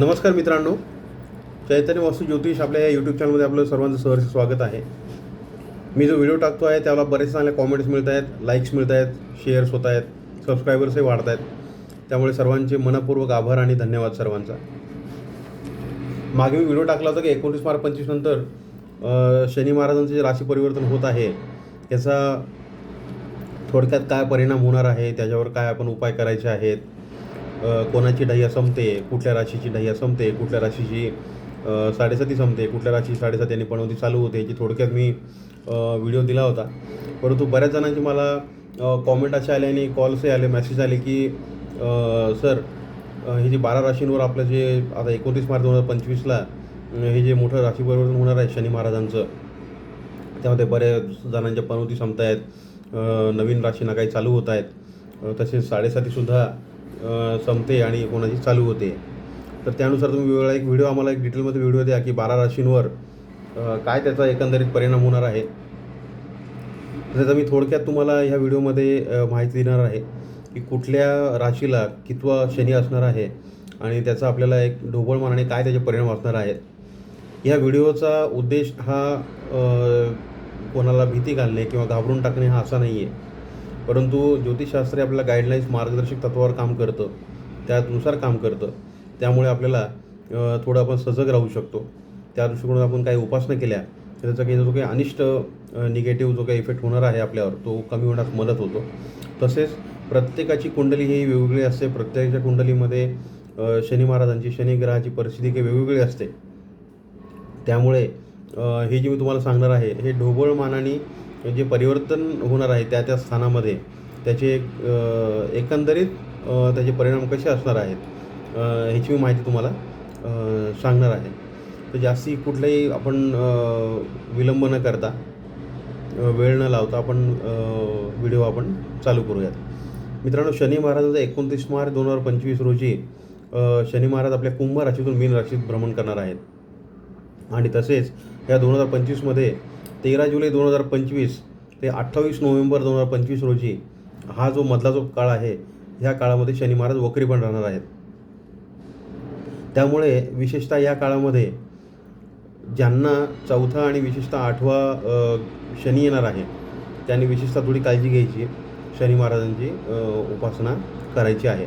नमस्कार मित्रांनो. चैतन्य वास्तू ज्योतिष आपल्या या यूट्यूब चॅनलमध्ये आपलं सर्वांचं सहर्ष स्वागत आहे. मी जो व्हिडिओ टाकतो आहे त्याला बरेच चांगले कॉमेंट्स मिळत आहेत लाईक्स मिळत आहेत शेअर्स होत आहेत सबस्क्रायबर्सही वाढत आहेत. त्यामुळे सर्वांचे मनपूर्वक आभार आणि धन्यवाद सर्वांचा. मागे मी व्हिडिओ टाकला होता की एकोणीस मार्च पंचवीस नंतर शनी महाराजांचं जे राशी परिवर्तन होत आहे याचा थोडक्यात काय परिणाम होणार आहे त्याच्यावर काय आपण उपाय करायचे आहेत कोणाची ढैया संपते कुठल्या राशीची ढैया संपते कुठल्या राशीची साडेसाती संपते कुठल्या राशी साडेसाती आणि पणवती चालू होते याची थोडक्यात मी व्हिडिओ दिला होता. परंतु बऱ्याच जणांची मला कॉमेंट असे आले आणि कॉल्सही आले मेसेज आले की सर हे जे बारा राशींवर आपलं जे आता एकोणतीस मार्च दोन हजार पंचवीसला हे जे मोठं राशी परिवर्तन होणार आहे शनी महाराजांचं त्यामध्ये बऱ्याच जणांच्या पनवती संपत आहेत नवीन राशी काही चालू होत आहेत तसेच साडेसातीसुद्धा संपते आणि कोणाची चालू होते. तर त्यानुसार तुम्ही वेगळा एक व्हिडिओ आम्हाला एक डिटेलमध्ये व्हिडिओ द्या की बारा राशींवर काय त्याचा एकंदरीत परिणाम होणार आहे. त्याचा मी थोडक्यात तुम्हाला ह्या व्हिडिओमध्ये माहिती देणार आहे की कुठल्या राशीला कितवा शनी असणार आहे आणि त्याचा आपल्याला एक ढोबळमानाने काय त्याचे परिणाम असणार आहेत. ह्या व्हिडिओचा उद्देश हा कोणाला भीती घालणे किंवा घाबरून टाकणे हा असा नाही आहे परंतु ज्योतिषशास्त्र आपल्याला गाईडलाईन्स मार्गदर्शक तत्वावर काम करतं त्यानुसार काम करतं. त्यामुळे आपल्याला थोडं आपण सजग राहू शकतो. त्या दृष्टिकोनात आपण काही उपासना केल्या तर त्याचा काही जो काही अनिष्ट निगेटिव्ह जो काही इफेक्ट होणार आहे आपल्यावर तो कमी होण्यास मदत होतो. तसेच प्रत्येकाची कुंडली ही वेगवेगळी असते. प्रत्येकाच्या कुंडलीमध्ये शनी महाराजांची शनी ग्रहाची परिस्थिती काही वेगवेगळी असते. त्यामुळे हे जे मी तुम्हाला सांगणार आहे हे ढोबळ मानाने जे परिवर्तन होणार आहे त्या त्या स्थानामध्ये त्याचे एकंदरीत त्याचे परिणाम कसे असणार आहेत ह्याची मी माहिती तुम्हाला सांगणार आहे. तर जास्ती कुठलाही आपण विलंब न करता वेळ न लावता आपण व्हिडिओ आपण चालू करूयात. मित्रांनो शनी महाराजांचा एकोणतीस मार्च दोन हजार पंचवीस रोजी शनी महाराज आपल्या कुंभ राशीतून मीन राशीत भ्रमण करणार आहेत. आणि तसेच या दोन हजार पंचवीसमध्ये तेरा जुलै दोन हजार पंचवीस ते अठ्ठावीस नोव्हेंबर दोन हजार पंचवीस रोजी हा जो मधला जो काळ आहे ह्या काळामध्ये शनी महाराज वक्री पण राहणार आहेत. त्यामुळे विशेषतः या काळामध्ये ज्यांना चौथा आणि विशेषतः आठवा शनी येणार आहे त्यांनी विशेषतः थोडी काळजी घ्यायची. शनी महाराजांची उपासना करायची आहे.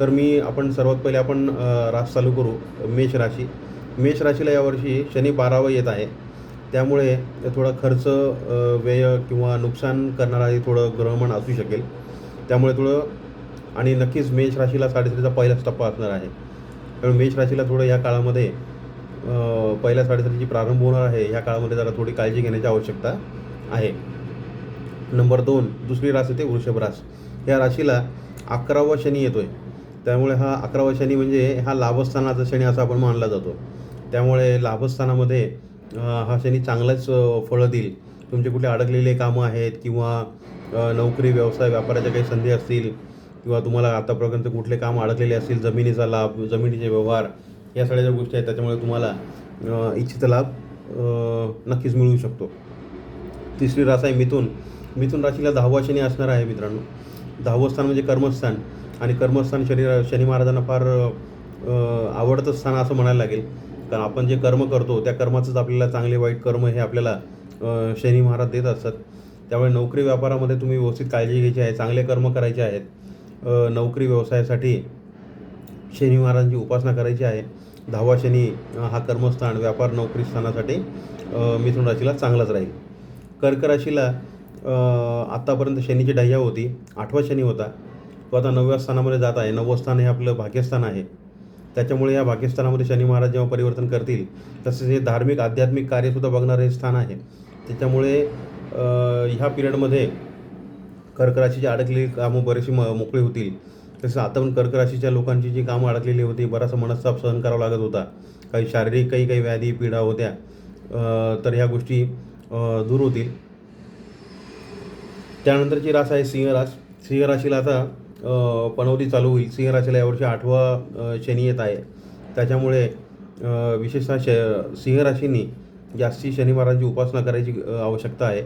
तर मी आपण सर्वात पहिले आपण रास चालू करू मेष राशी. मेष राशीला यावर्षी शनी बारावा येत आहे. त्यामुळे थोडा खर्च व्यय किंवा नुकसान करणारा हे थोडं ग्रहमान असू शकेल. त्यामुळे थोडं आणि नक्कीच मेष राशीला साडेसातीचा पहिलाच टप्पा असणार आहे. त्यामुळे मेष राशीला थोडं या काळामध्ये पहिल्या साडेसातीची प्रारंभ होणार आहे. ह्या काळामध्ये जरा थोडी काळजी घेण्याची आवश्यकता आहे. नंबर दोन दुसरी रास येते वृषभ रास या राशीला अकरावा शनी येतोय. त्यामुळे हा अकरावा शनी म्हणजे हा लाभस्थानाचा शनी असा आपण मानला जातो. त्यामुळे लाभस्थानामध्ये हा शनी चांगलाच फळं देईल. तुमचे कुठले अडकलेले कामं आहेत किंवा नोकरी व्यवसाय व्यापाराच्या काही संधी असतील किंवा तुम्हाला आतापर्यंत कुठले काम अडकलेले असतील जमिनीचा लाभ जमिनीचे व्यवहार या सगळ्या ज्या गोष्टी आहेत त्याच्यामुळे तुम्हाला इच्छित लाभ नक्कीच मिळू शकतो. तिसरी रास आहे मिथून. मिथून राशीला दहावा शनी असणार आहे मित्रांनो. दहावं स्थान म्हणजे कर्मस्थान. आणि कर्मस्थान शनी शनी महाराजांना फार आवडतं स्थान असं म्हणायला लागेल. कारण आपण जे कर्म करतो त्या कर्माचंच आपल्याला चांगले वाईट कर्म हे आपल्याला शनी महाराज देत असतात त्यामुळे नोकरी व्यापारामध्ये तुम्ही व्यवस्थित काळजी घ्यायची आहे चांगले कर्म करायचे आहेत. नोकरी व्यवसायासाठी शनी महाराजांची उपासना करायची आहे. दहावा शनी हा कर्मस्थान व्यापार नोकरी स्थानासाठी मिथुन राशीला चांगलाच राहील. कर्क राशीला आत्तापर्यंत शनीची डह्या होती आठवा शनी होता. तो आता नवव्या स्थानामध्ये जात आहे. नववं स्थान हे आपलं भाग्यस्थान आहे. त्याच्यामुळे या भाग्यस्थानामध्ये शनी महाराज जेव्हा परिवर्तन करतील तसेच हे धार्मिक आध्यात्मिक कार्यसुद्धा बघणारे हे स्थान आहे. त्याच्यामुळे ह्या पिरियडमध्ये कर्क राशीची अडकलेली कामं बरीचशी म मोकळी होतील. तसेच आता पण कर्क राशीच्या लोकांची जी कामं अडकलेली होती बराचसा मनस्ताप सहन करावा लागत होता. काही शारीरिक काही काही व्याधी पीडा होत्या. तर ह्या गोष्टी दूर होतील. त्यानंतरची रास आहे सिंह रास सिंह राशीला आता पनवती चालू होईल. सिंह राशीला यावर्षी आठवा शनी येत आहे. त्याच्यामुळे विशेषतः श सिंह राशींनी जास्ती शनी महाराजांची उपासना करायची आवश्यकता आहे.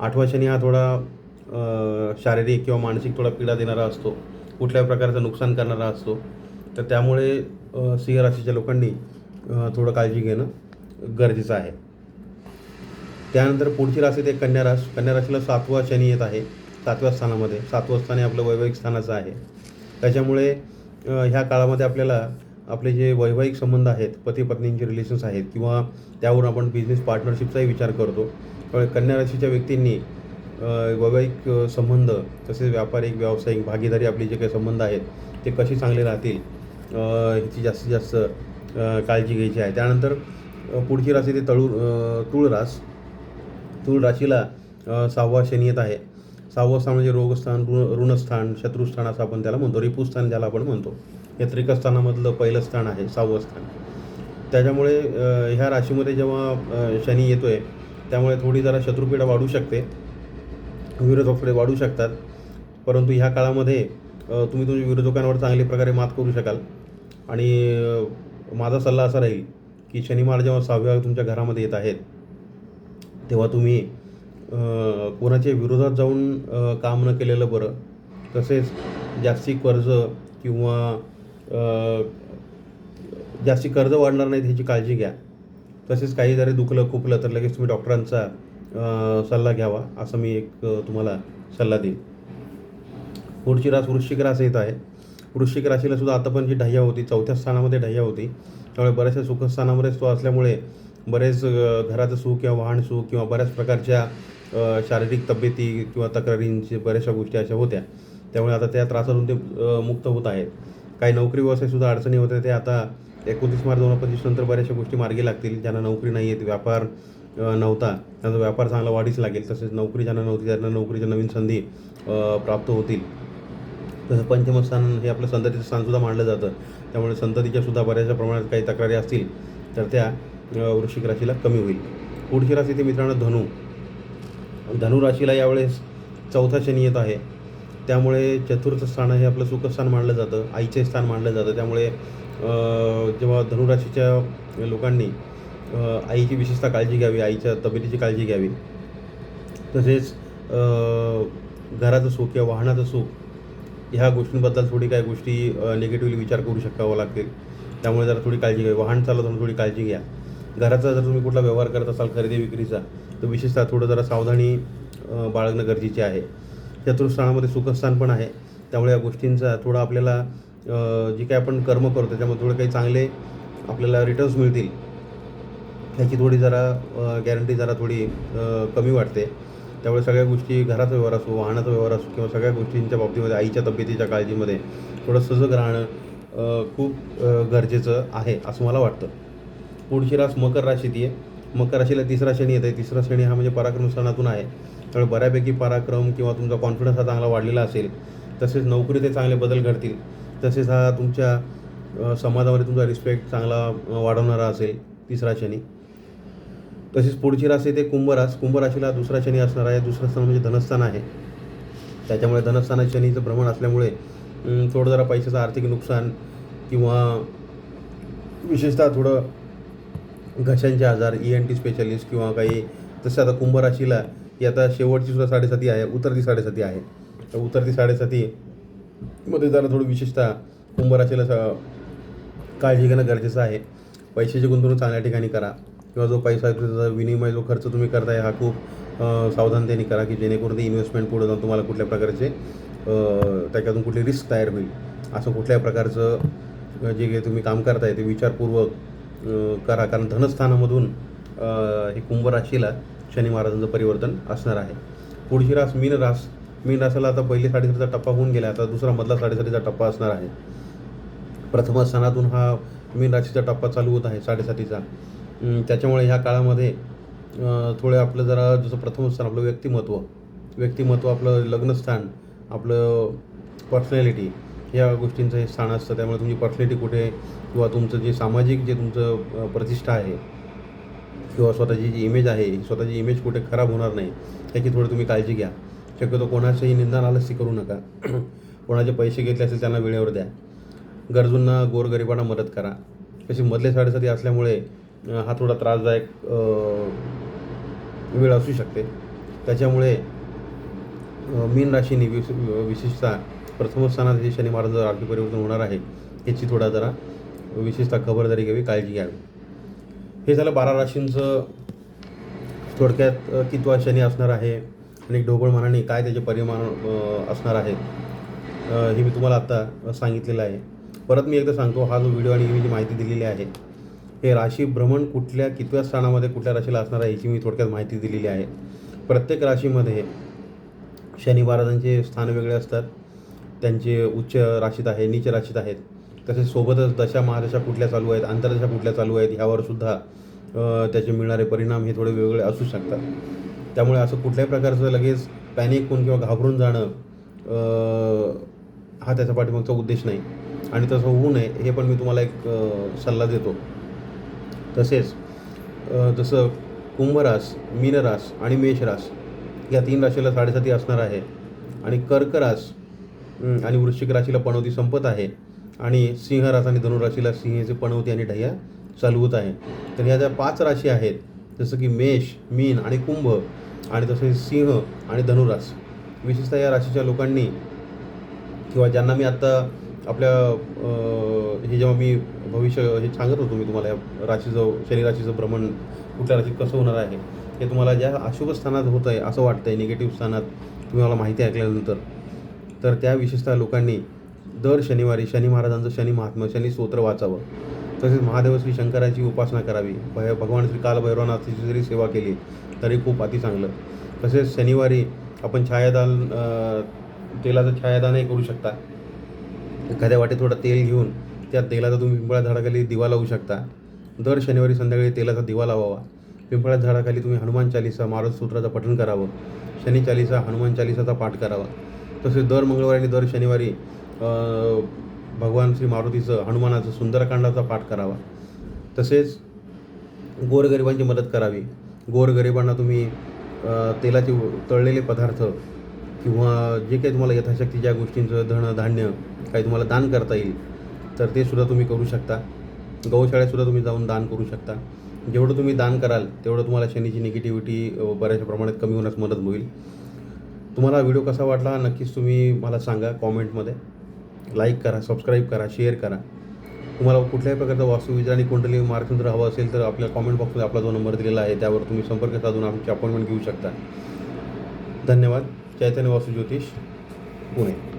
आठवा शनी हा थोडा शारीरिक किंवा मानसिक थोडा पीडा देणारा असतो. कुठल्याही प्रकारचं नुकसान करणारा असतो. तर त्यामुळे सिंह राशीच्या लोकांनी थोडं काळजी घेणं गरजेचं आहे. त्यानंतर पुढची राशी ते कन्या राश. कन्या राशीला सातवा शनी येत आहे. सातव्या स्थानामध्ये. सातवं स्थान हे आपलं वैवाहिक स्थानाचं आहे. त्याच्यामुळे ह्या काळामध्ये आपल्याला आपले जे वैवाहिक संबंध आहेत पती पत्नींचे रिलेशन्स आहेत किंवा त्यावरून आपण बिझनेस पार्टनरशिपचाही विचार करतो. त्यामुळे कन्या राशीच्या व्यक्तींनी वैवाहिक संबंध तसेच व्यापारिक व्यावसायिक भागीदारी आपले जे काही संबंध आहेत ते कसे चांगले राहतील ह्याची जास्तीत जास्त काळजी घ्यायची आहे. त्यानंतर पुढची राशी ते तळू अ, तुळ रास तुळ राशीला सहावा शनी येत आहे. सहावं स्थान म्हणजे रोगस्थान ऋण ऋणस्थान शत्रुस्थान असं आपण त्याला म्हणतो. रिपुस्थान ज्याला आपण म्हणतो. हे त्रिकस्थानामधलं पहिलं स्थान आहे सहावं स्थान त्याच्यामुळे ह्या राशीमध्ये जेव्हा शनी येतो आहे त्यामुळे थोडी जरा शत्रुपीडा वाढू शकते. विरोधकडे वाढू शकतात. परंतु ह्या काळामध्ये तुम्ही तुमच्या विरोधकांवर चांगल्या प्रकारे मात करू शकाल. आणि माझा सल्ला असा राहील की शनी महाराज जेव्हा सहाव्या तुमच्या घरामध्ये येत आहेत तेव्हा तुम्ही कोणाच्या विरोधात जाऊन काम न केलेलं बरं. तसेच जास्ती कर्ज किंवा जास्ती कर्ज वाढणार नाहीत ह्याची काळजी घ्या. तसेच काही जरी दुखलं खुपलं तर लगेच तुम्ही डॉक्टरांचा सल्ला घ्यावा असं मी एक तुम्हाला सल्ला देईन. पुढची रास वृश्चिक रास येत आहे. वृश्चिक राशीला सुद्धा आता पण जी ढह्या होती चौथ्या स्थानामध्ये ढह्या होती त्यामुळे बऱ्याचशा सुखस्थानामध्येच तो असल्यामुळे बरेच घराचं सुख किंवा वाहन सुख किंवा बऱ्याच प्रकारच्या शारीरिक तब्येती किंवा तक्रारींची बऱ्याचशा गोष्टी अशा होत्या. त्यामुळे आता त्या त्रासातून ते मुक्त होत आहेत. काही नोकरी व्यवसायसुद्धा अडचणी होत्या ते आता एकोणतीस मार्च दोन हजार पंचवीस नंतर बऱ्याचशा गोष्टी मार्गी लागतील. ज्यांना नोकरी नाही आहेत व्यापार नव्हता. त्यांचा व्यापार चांगला वाढीस लागेल. तसेच नोकरी ज्यांना नव्हती त्यांना नोकरीच्या नवीन संधी प्राप्त होतील. तसं पंचमस्थान हे आपलं संततीचं स्थानसुद्धा मानलं जातं. त्यामुळे संततीच्यासुद्धा बऱ्याचशा प्रमाणात काही तक्रारी असतील तर त्या वृश्चिक राशीला कमी होईल. पुढची राशी ते मित्रांनो धनु. धनुराशीला यावेळेस चौथा शनी येत आहे. त्यामुळे चतुर्थ स्थान हे आपलं सुखस्थान मानलं जातं. आईचे स्थान मानलं जातं. त्यामुळे जेव्हा धनुराशीच्या लोकांनी आईची विशेषतः काळजी घ्यावी आईच्या तब्येतीची काळजी घ्यावी तसेच घराचं सुख किंवा वाहनाचं सुख ह्या गोष्टींबद्दल थोडी काही गोष्टी निगेटिव्हली विचार करू शकावं लागतील. त्यामुळे जरा थोडी काळजी घ्यावी वाहन चालवताना थोडी काळजी घ्या. घराचा जर तुम्ही कुठला व्यवहार करत असाल खरेदी विक्रीचा तर विशेषतः थोडं जरा सावधानी बाळगणं गरजेचे आहे. चतुर्थस्थानामध्ये सुखस्थान पण आहे. त्यामुळे या गोष्टींचा थोडा आपल्याला जे काही आपण कर्म करतो त्याच्यामध्ये थोडे काही चांगले आपल्याला रिटर्न्स मिळतील. ह्याची थोडी जरा गॅरंटी जरा थोडी कमी वाटते. त्यामुळे सगळ्या गोष्टी घराचा व्यवहार असो वाहनाचा व्यवहार असो किंवा सगळ्या गोष्टींच्या बाबतीमध्ये आईच्या तब्येतीच्या काळजीमध्ये थोडं सजग राहणं खूप गरजेचं आहे असं मला वाटतं. पुढची रास मकर राशीत आहे मकर राशीला तिसरा शनी येत आहे तिसरा शनी हा म्हणजे पराक्रम सणातून आहे. त्यामुळे बऱ्यापैकी पराक्रम किंवा तुमचा कॉन्फिडन्स हा चांगला वाढलेला असेल. तसेच नोकरी ते चांगले बदल घडतील. तसेच हा तुमच्या समाजामध्ये तुमचा रिस्पेक्ट चांगला वाढवणारा असेल तिसरा शनी. तसेच पुढची राशी ते कुंभरास कुंभराशीला दुसरा शनी असणार आहे. दुसरं स्थान म्हणजे धनस्थान आहे. त्याच्यामुळे धनस्थानात शनीचं भ्रमण असल्यामुळे थोडं जरा पैशाचं आर्थिक नुकसान किंवा विशेषतः थोडं घशांचे आजार ई एन टी स्पेशलिस्ट किंवा काही तसं आता कुंभ राशीला ही आता शेवटची सुद्धा साडेसाती आहे उतरती साडेसाती आहे. तर उतरती साडेसाती मध्ये जरा थोडं विशेषतः कुंभ राशीला काळजी घेणं गरजेचं आहे. पैशाची गुंतवणूक चांगल्या ठिकाणी करा किंवा जो पैसा त्याचा विनिमय जो खर्च तुम्ही करताय हा खूप सावधानतेने करा की जेणेकरून ते इन्व्हेस्टमेंट पुढे जाऊन तुम्हाला कुठल्या प्रकारचे त्याच्यातून कुठली रिस्क तयार होईल. असं कुठल्या प्रकारचं जे काही तुम्ही काम करताय ते विचारपूर्वक करा. कारण धनस्थानामधून हे कुंभ राशीला शनी महाराजांचं परिवर्तन असणार आहे. पुढची रास मीन रास. मीन रासाला आता पहिली साडेसातीचा टप्पा होऊन गेला आता दुसरा मधला साडेसातीचा टप्पा असणार आहे. प्रथम स्थानातून हा मीन राशीचा टप्पा चालू होत आहे साडेसातीचा. त्याच्यामुळे ह्या काळामध्ये थोडं थोडे आपलं जरा जसं प्रथम स्थान आपलं व्यक्तिमत्व. व्यक्तिमत्व आपलं लग्नस्थान आपलं पर्सनॅलिटी या गोष्टींचं हे स्थान असतं. त्यामुळे तुमची पर्सनॅलिटी कुठे किंवा तुमचं जे सामाजिक जे तुमचं प्रतिष्ठा आहे किंवा स्वतःची जी इमेज आहे स्वतःची इमेज कुठे खराब होणार नाही याची थोडी तुम्ही काळजी घ्या. शक्यतो कोणाचंही निंदा नालस्ती करू नका. कोणाचे पैसे घेतले असेल त्यांना वेळेवर द्या. गरजूंना गोरगरिबांना मदत करा. कशी मधले साडेसाती असल्यामुळे हा थोडा त्रासदायक वेळ असू शकते. त्याच्यामुळे मीन राशीने विश विशेषतः प्रथम स्थानात हे शनी महाराज परिवर्तन होणार आहे याची थोडा जरा विशेषतः खबरदारी घ्यावी काळजी घ्यावी. हे झालं बारा राशींचं. थोडक्यात कितवा शनी असणार आहे? आणि ढोबळ मनाने काय त्याचे परिमाण असणार आहेत? हे मी तुम्हाला आत्ता सांगितलेलं आहे. परत मी एकदा सांगतो हा जो व्हिडिओ आणि मी जी माहिती दिलेली आहे हे राशी भ्रमण कुठल्या कितव्या स्थानामध्ये कुठल्या राशीला असणार आहे याची मी थोडक्यात माहिती दिलेली आहे. प्रत्येक राशीमध्ये शनी महाराजांचे स्थान वेगळे असतात. त्यांचे उच्च राशीत आहे नीच राशीत आहेत. तसेच सोबतच दशा महादशा कुठल्या चालू आहेत आंतरदशा कुठल्या चालू आहेत ह्यावर सुद्धा त्याचे मिळणारे परिणाम हे थोडे वेगळे असू शकतात. त्यामुळे असं कुठल्याही प्रकारचं लगेच पॅनिक होऊन किंवा घाबरून जाणं हा त्याच्या पाठीमागचा उद्देश नाही. आणि तसं होऊ नये हे पण मी तुम्हाला एक सल्ला देतो. तसेच जसं कुंभरास मीनरास आणि मेषरास या तीन राशीला साडेसाती असणार आहे. आणि कर्क रास आणि वृश्चिक राशीला पणवती संपत आहे. आणि सिंह रास आणि धनुराशीला सिंहाचे पणवती आणि ढय्या चालू होत आहे. तर ह्या ज्या पाच राशी आहेत जसं की मेष मीन आणि कुंभ आणि तसेच सिंह आणि धनुरास विशेषतः या राशीच्या लोकांनी किंवा ज्यांना मी आत्ता आपल्या हे जेव्हा मी भविष्य हे सांगत होतो मी तुम्हाला या राशीचं शनी राशीचं भ्रमण कुठल्या राशीत कसं होणार आहे हे तुम्हाला ज्या अशुभ स्थानात होत आहे असं वाटतं आहे निगेटिव्ह स्थानात तुम्ही मला माहिती ऐकल्यानंतर तर त्या विशेषतः लोकांनी दर शनिवारी शनी महाराजांचं शनी महात्मा शनी स्तोत्र वाचावं. तसेच महादेव श्री शंकराची उपासना करावी. भय भगवान श्री कालभैरवनाथाची जरी सेवा केली तरी खूप अति चांगलं. तसेच शनिवारी आपण छायादान तेलाचं छायादानही करू शकता. एखाद्या वाटेत थोडं तेल घेऊन त्या तेलाचा तुम्ही पिंपळा झाडाखाली दिवा लावू शकता. दर शनिवारी संध्याकाळी तेलाचा दिवा लावावा. पिंपळा झाडाखाली तुम्ही हनुमान चालिसा मारुत सूत्राचं पठण करावं. शनी चालिसा हनुमान चालिसाचा पाठ करावा. तसेच दर मंगळवारी आणि दर शनिवारी भगवान श्री मारुतीचं हनुमानाचं सुंदरकांडाचा पाठ करावा. तसेच गोरगरिबांची मदत करावी. गोरगरिबांना तुम्ही तेलाचे तळलेले पदार्थ किंवा जे काही तुम्हाला यथाशक्ती ज्या गोष्टींचं धन धान्य काही तुम्हाला दान करता येईल तर ते सुद्धा तुम्ही करू शकता. गौशाळेतसुद्धा तुम्ही जाऊन दान करू शकता. जेवढं तुम्ही दान कराल तेवढं तुम्हाला शनीची निगेटिव्हिटी बऱ्याचशा प्रमाणात कमी होण्यास मदत होईल. तुम्हाला व्हिडिओ कसा वाटला नक्कीच तुम्ही मला सांगा कॉमेंटमध्ये लाईक करा सबस्क्राईब करा शेअर करा. तुम्हाला कुठल्याही प्रकारचा वास्तुविचार आणि कुंडली मार्गतंत्र हवं असेल तर आपल्या कॉमेंट बॉक्समध्ये आपला जो नंबर दिलेला आहे त्यावर तुम्ही संपर्क साधून आमची अपॉइंटमेंट घेऊ शकता. धन्यवाद. चैतन्य वास्तू ज्योतिष पुणे.